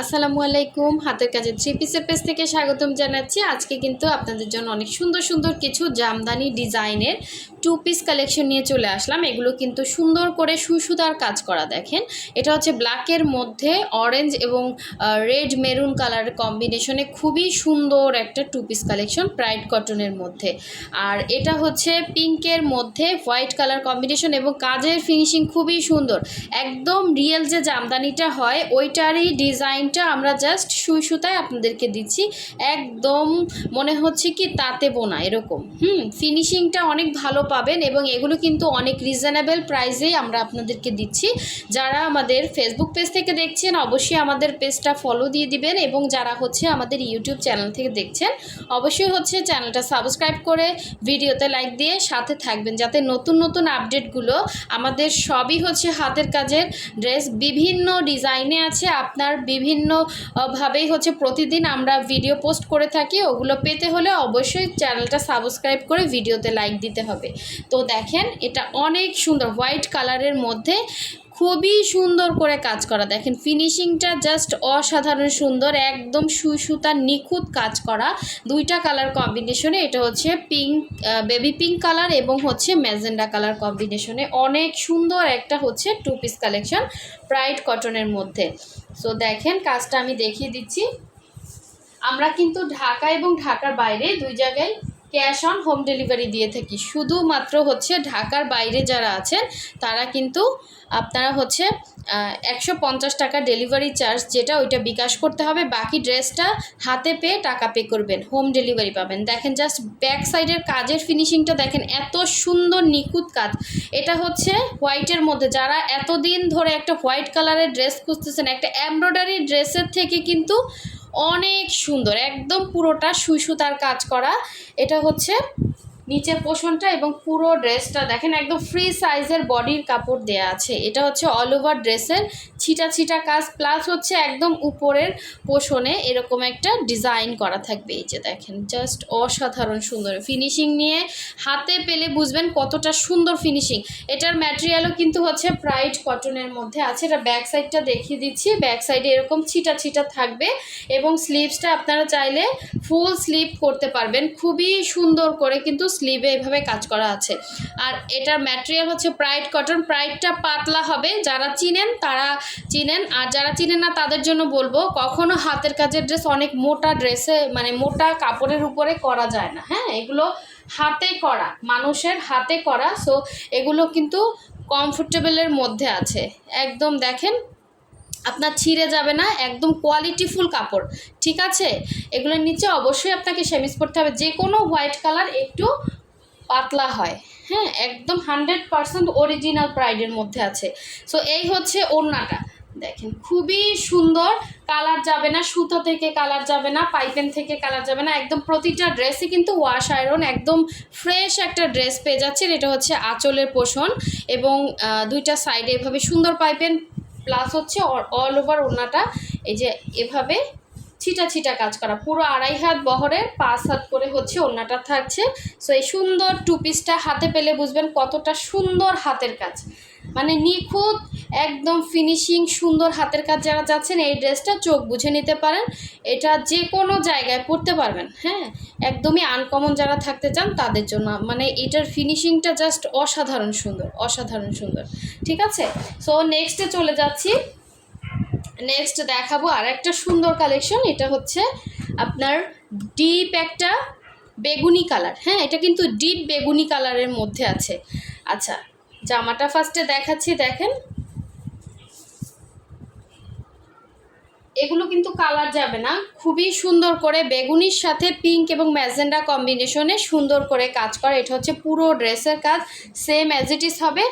আসসালামু আলাইকুম। হাতের কাজে থ্রি পিসের পেজ থেকে স্বাগতম জানাচ্ছি। আজকে কিন্তু আপনাদের জন্য অনেক সুন্দর সুন্দর কিছু জামদানি ডিজাইনের টু পিস কালেকশন নিয়ে চলে আসলাম। এগুলো কিন্তু সুন্দর করে সুসুতার কাজ করা, দেখেন। এটা হচ্ছে ব্ল্যাকের মধ্যে অরেঞ্জ এবং রেড মেরুন কালার কম্বিনেশনে খুবই সুন্দর একটা টু পিস কালেকশন প্রাইড কটনের মধ্যে। আর এটা হচ্ছে পিঙ্কের মধ্যে হোয়াইট কালার কম্বিনেশন এবং কাজের ফিনিশিং খুবই সুন্দর। একদম রিয়েল যে জামদানিটা হয়, ওইটারই ডিজাইনটা আমরা জাস্ট সুই সুতায় আপনাদেরকে দিচ্ছি। একদম মনে হচ্ছে কি তাতে বোনা, এরকম। হুম ফিনিশিংটা অনেক ভালো পাবেন এবং এগুলো কিন্তু অনেক রিজনেবল প্রাইসেই আমরা আপনাদেরকে দিচ্ছি। যারা আমাদের ফেসবুক পেজ থেকে দেখছেন, অবশ্যই আমাদের পেজটা ফলো দিয়ে দিবেন এবং যারা হচ্ছে আমাদের ইউটিউব চ্যানেল থেকে দেখছেন, অবশ্যই হচ্ছে চ্যানেলটা সাবস্ক্রাইব করে ভিডিওতে লাইক দিয়ে সাথে থাকবেন। যাতে নতুন নতুন আপডেটগুলো আমাদের সবই হচ্ছে হাতের কাজের ড্রেস বিভিন্ন ডিজাইনে আছে, আপনার বিভিন্ন আহ, ভাবেই হচ্ছে প্রতিদিন আমরা ভিডিও পোস্ট করে থাকি ওগুলো পেতে হলে অবশ্যই চ্যানেলটা সাবস্ক্রাইব করে ভিডিওতে লাইক দিতে হবে। তো দেখেন এটা অনেক সুন্দর হোয়াইট কালারের মধ্যে খুবই সুন্দর করে কাজ করা। দেখেন ফিনিশিংটা জাস্ট অসাধারণ সুন্দর, একদম সুই সুতার নিখুঁত কাজ করা। দুইটা কালার কম্বিনেশনে এটা হচ্ছে পিঙ্ক বেবি পিঙ্ক কালার এবং হচ্ছে ম্যাজেন্ডা কালার কম্বিনেশনে অনেক সুন্দর একটা হচ্ছে টু পিস কালেকশন প্রাইড কটনের মধ্যে। সো দেখেন, কাজটা আমি দেখিয়ে দিচ্ছি। আমরা কিন্তু ঢাকা এবং ঢাকার বাইরে দুই জায়গায় ক্যাশ অন হোম ডেলিভারি দিয়ে থাকি। শুধুমাত্র হচ্ছে ঢাকার বাইরে যারা আছেন, তারা কিন্তু আপনারা হচ্ছে একশো পঞ্চাশ টাকা ডেলিভারি চার্জ যেটা ওইটা বিকাশ করতে হবে। বাকি ড্রেসটা হাতে পেয়ে টাকা পে করবেন, হোম ডেলিভারি পাবেন। দেখেন জাস্ট ব্যাক সাইডের কাজের ফিনিশিংটা দেখেন, এত সুন্দর নিখুঁত কাজ। এটা হচ্ছে হোয়াইটের মধ্যে, যারা এতদিন ধরে একটা হোয়াইট কালারের ড্রেস খুঁজতেছেন, একটা এমব্রয়ডারি ড্রেসের থেকে কিন্তু অনেক সুন্দর একদম পুরোটা সুই সুতার কাজ করা। এটা হচ্ছে নিচের পোষণটা এবং পুরো ড্রেসটা দেখেন একদম ফ্রি সাইজের বডির কাপড় দেয়া আছে। এটা হচ্ছে অল ওভার ড্রেসের ছিটা ছিটা কাজ প্লাস হচ্ছে একদম উপরের পোষণে এরকম একটা ডিজাইন করা থাকবে। এই যে দেখেন জাস্ট অসাধারণ সুন্দর। ফিনিশিং নিয়ে হাতে পেলে বুঝবেন কতটা সুন্দর ফিনিশিং এটার ম্যাটেরিয়ালও কিন্তু হচ্ছে প্রাইড কটনের মধ্যে আছে। এটা ব্যাক সাইডটা দেখিয়ে দিচ্ছি। ব্যাক সাইডে এরকম ছিটা ছিটা থাকবে এবং স্লিভসটা আপনারা চাইলে ফুল স্লিভ করতে পারবেন। খুবই সুন্দর করে কিন্তু স্লিভে এভাবে কাজ করা আছে। আর এটার ম্যাটেরিয়াল হচ্ছে প্রাইড কটন প্রাইডটা পাতলা হবে, যারা চিনেন তারা চিনেন। আর যারা চিনেন না, তাদের জন্য বলব, কখনো হাতের কাজের ড্রেস অনেক মোটা ড্রেসে মানে মোটা কাপড়ের উপরে করা যায় না। হ্যাঁ এগুলো হাতে করা, মানুষের হাতে করা। সো এগুলো কিন্তু কমফোর্টেবলের মধ্যে আছে। একদম দেখেন আপনার ছিঁড়ে যাবে না, একদম কোয়ালিটিফুল কাপড়, ঠিক আছে? এগুলোর নিচে অবশ্যই আপনাকে সেমিস করতে হবে যে কোনো হোয়াইট কালার একটু পাতলা হয় হ্যাঁ? একদম হান্ড্রেড পারসেন্ট অরিজিনাল প্রাইডের মধ্যে আছে। সো এই হচ্ছে ওড়নাটা। দেখেন, খুবই সুন্দর কালার যাবে না, সুতো থেকে কালার যাবে না, পাইপেন থেকে কালার যাবে না, একদম প্রতিটা ড্রেসই কিন্তু ওয়াশ আয়রন একদম ফ্রেশ একটা ড্রেস পেয়ে যাচ্ছেন। এটা হচ্ছে আঁচলের পোষণ এবং দুইটা সাইডে এভাবে সুন্দর পাইপেন প্লাস হচ্ছে অল ওভার ওড়নাটা এই যে এভাবে ছিটা ছিটা কাজ করা। পুরো আড়াই হাত বহরের পাঁচ হাত করে হচ্ছে ওড়নাটা থাকছে। সো এই সুন্দর টু পিসটা হাতে পেলে বুঝবেন কতটা সুন্দর হাতের কাজ। মানে নিখুঁত, একদম ফিনিশিং সুন্দর হাতের কাজ যারা যাচ্ছেন, এই ড্রেসটা চোখ বুঝে নিতে পারেন। এটা যে কোনো জায়গায় পরতে পারবেন হ্যাঁ? একদমই আনকমন যারা থাকতে চান, তাদের জন্য। মানে এটার ফিনিশিংটা জাস্ট অসাধারণ সুন্দর অসাধারণ সুন্দর। ঠিক আছে? সো নেক্সটে চলে যাচ্ছি। নেক্সট দেখাবো আর একটা সুন্দর কালেকশন এটা হচ্ছে আপনার ডিপ একটা বেগুনি কালার হ্যাঁ? এটা কিন্তু ডিপ বেগুনি কালারের মধ্যে আছে। আচ্ছা জামাটা ফার্স্টে দেখাচ্ছি, দেখেন। এগুলো কিন্তু কালার যাবে না। খুবই সুন্দর করে বেগুনির সাথে পিঙ্ক এবং ম্যাজেন্ডা কম্বিনেশনে সুন্দর করে কাজ করে। এটা হচ্ছে পুরো ড্রেসের কাজ সেম অ্যাজ ইট ইজ হবে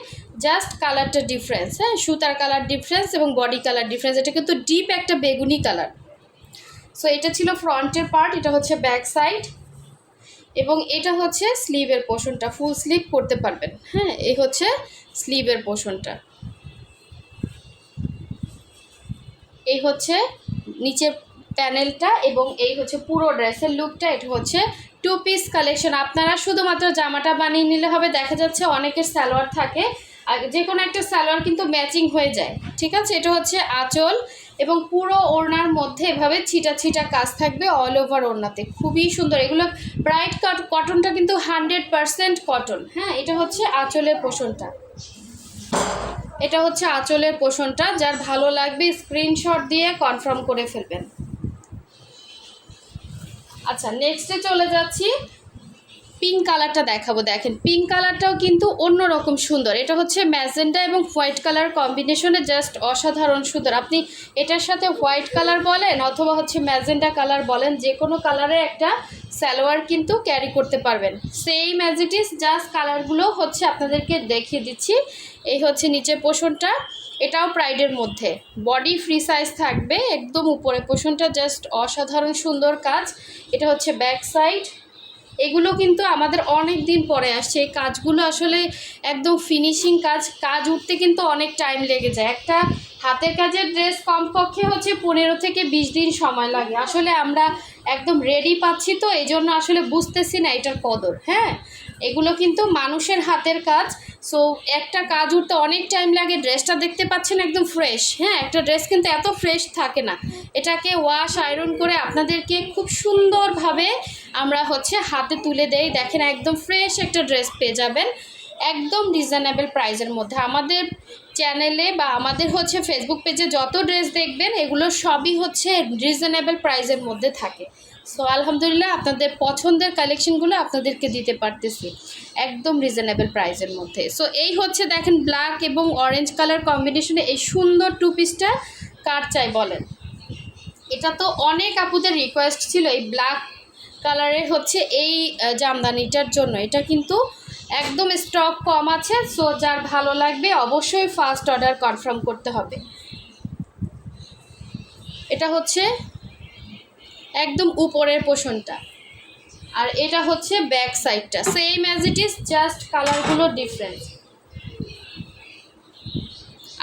জাস্ট কালারটা ডিফারেন্স হ্যাঁ? সুতার কালার ডিফারেন্স এবং বডি কালার ডিফারেন্স এটা কিন্তু ডিপ একটা বেগুনি কালার সো এটা ছিল ফ্রন্টের পার্ট এটা হচ্ছে ব্যাক সাইড এবং এটা হচ্ছে স্লিভের পোর্শনটা ফুল স্লিভ করতে পারবেন। হ্যাঁ এই হচ্ছে স্লিভের পোর্শনটা এই হচ্ছে নিচের প্যানেলটা এবং এই হচ্ছে পুরো ড্রেসের লুকটা, এটা হচ্ছে টু পিস কালেকশন আপনারা শুধুমাত্র জামাটা বানিয়ে নিলে হবে, দেখা যাচ্ছে অনেকের সালোয়ার থাকে। আর যে কোনো একটা সালোয়ার কিন্তু ম্যাচিং হয়ে যায়, ঠিক আছে? এটা হচ্ছে আঁচল এবং পুরো ওড়নার মধ্যে এভাবে ছিটা ছিটা কাজ থাকবে অল ওভার ওড়নাতে। খুবই সুন্দর। এগুলো ব্রাইট কাট কটনটা কিন্তু হান্ড্রেড পারসেন্ট কটন হ্যাঁ? এটা হচ্ছে আঁচলের পোষণটা। এটা হচ্ছে আঁচলের পোষণটা। যার ভালো লাগবে স্ক্রিনশট দিয়ে কনফার্ম করে ফেলবেন। আচ্ছা নেক্সটে চলে যাচ্ছি। পিঙ্ক কালারটা দেখাবো। দেখেন পিঙ্ক কালারটাও কিন্তু অন্যরকম সুন্দর। এটা হচ্ছে ম্যাজেন্ডা এবং হোয়াইট কালার কম্বিনেশনে জাস্ট অসাধারণ সুন্দর। আপনি এটার সাথে হোয়াইট কালার বলেন অথবা হচ্ছে ম্যাজেন্ডা কালার বলেন, যে কোনো কালারের একটা সালোয়ার কিন্তু ক্যারি করতে পারবেন। ইট ইজ জাস্ট কালারগুলো হচ্ছে আপনাদেরকে দেখিয়ে দিচ্ছি। এই হচ্ছে নিচের পোষণটা। এটাও প্রাইডের মধ্যে। বডি ফ্রি সাইজ থাকবে, একদম উপরে। পোষণটা জাস্ট অসাধারণ সুন্দর কাজ। এটা হচ্ছে ব্যাক সাইড এগুলো কিন্তু আমাদের অনেক দিন পরে আসছে। এই কাজগুলো আসলে একদম ফিনিশিং কাজ। কাজ উঠতে কিন্তু অনেক টাইম লেগে যায়। একটা হাতের কাজের ড্রেস কমপক্ষে হচ্ছে পনেরো থেকে বিশ দিন সময় লাগে। আসলে আমরা একদম রেডি পাচ্ছি তো এই জন্য আসলে বুঝতেছি না এটার কদর হ্যাঁ? এগুলো কিন্তু মানুষের হাতের কাজ। সো একটা কাজ উঠতে অনেক টাইম লাগে। ড্রেসটা দেখতে পাচ্ছেন একদম ফ্রেশ হ্যাঁ? একটা ড্রেস কিন্তু এত ফ্রেশ থাকে না। এটাকে ওয়াশ আয়রন করে আপনাদেরকে খুব সুন্দরভাবে আমরা হচ্ছে হাতে তুলে দেই। দেখেন একদম ফ্রেশ একটা ড্রেস পেয়ে যাবেন। একদম রিজনেবল প্রাইসের মধ্যে। আমাদের চ্যানেলে বা আমাদের হচ্ছে ফেসবুক পেজে যত ড্রেস দেখবেন, এগুলো সবই হচ্ছে রিজনেবল প্রাইসের মধ্যে থাকে। সো আলহামদুলিল্লাহ আপনাদের পছন্দের কালেকশনগুলো আপনাদেরকে দিতে পারতেছি। একদম রিজনেবল প্রাইসের মধ্যে। সো এই হচ্ছে দেখেন ব্ল্যাক এবং অরেঞ্জ কালার কম্বিনেশনে এই সুন্দর টু পিসটা কার চাই বলেন? এটা তো অনেক আপুদের রিকোয়েস্ট ছিল, এই ব্ল্যাক কালারের হচ্ছে এই জামদানিটার জন্য। এটা কিন্তু একদম স্টক কম আছে সো যার ভালো লাগবে অবশ্যই ফার্স্ট অর্ডার কনফার্ম করতে হবে। এটা হচ্ছে একদম উপরের পোষণটা। আর এটা হচ্ছে ব্যাক সাইডটা same as it is just কালারগুলো ডিফারেন্ট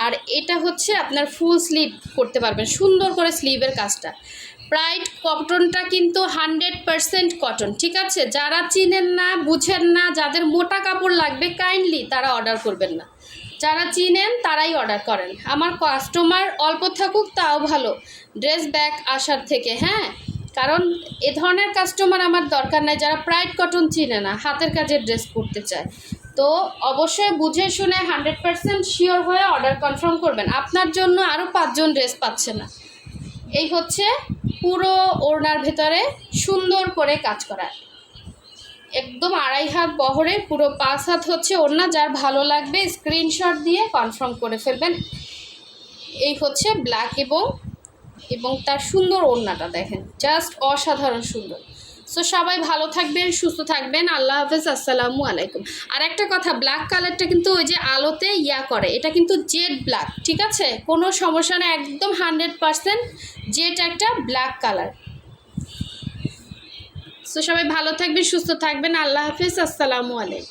আর এটা হচ্ছে আপনার ফুল স্লিভ করতে পারবেন, সুন্দর করে স্লিভের কাজটা। প্রাইড কটনটা কিন্তু হান্ড্রেড পারসেন্ট কটন ঠিক আছে? যারা চিনেন না, বুঝেন না, যাদের মোটা কাপড় লাগবে কাইন্ডলি তারা অর্ডার করবেন না। যারা চিনেন, তারাই অর্ডার করেন। আমার কাস্টমার অল্প থাকুক, তাও ভালো। ড্রেস ব্যাক আসার থেকে হ্যাঁ? কারণ এ ধরনের কাস্টমার আমার দরকার নাই। যারা প্রাইড কটন চিনে না, হাতের কাজের ড্রেস পরতে চায়। তো অবশ্যই বুঝে শুনে হান্ড্রেড পারসেন্ট শিওর হয়ে অর্ডার কনফার্ম করবেন। আপনার জন্য আরও পাঁচজন ড্রেস পাচ্ছে না। এই হচ্ছে পুরো ওড়নার ভেতরে সুন্দর করে কাজ করার একদম আড়াই হাত বহরে পুরো পাঁচ হাত হচ্ছে ওড়না, যার ভালো লাগবে স্ক্রিনশট দিয়ে কনফার্ম করে ফেলবেন। এই হচ্ছে ব্ল্যাক এবং এবং তার সুন্দর ওড়নাটা দেখেন জাস্ট অসাধারণ সুন্দর। সো সবাই ভালো থাকবেন, সুস্থ থাকবেন। আল্লাহ হাফেজ, আসসালামু আলাইকুম। আর একটা কথা ব্ল্যাক কালারটা কিন্তু ওই যে আলোতে ইয়া করে, এটা কিন্তু জেড ব্ল্যাক ঠিক আছে? কোনো সমস্যা না একদম হান্ড্রেড পারসেন্ট জেড একটা ব্ল্যাক কালার সো সবাই ভালো থাকবেন, সুস্থ থাকবেন। আল্লাহ হাফেজ, আসসালামু আলাইকুম।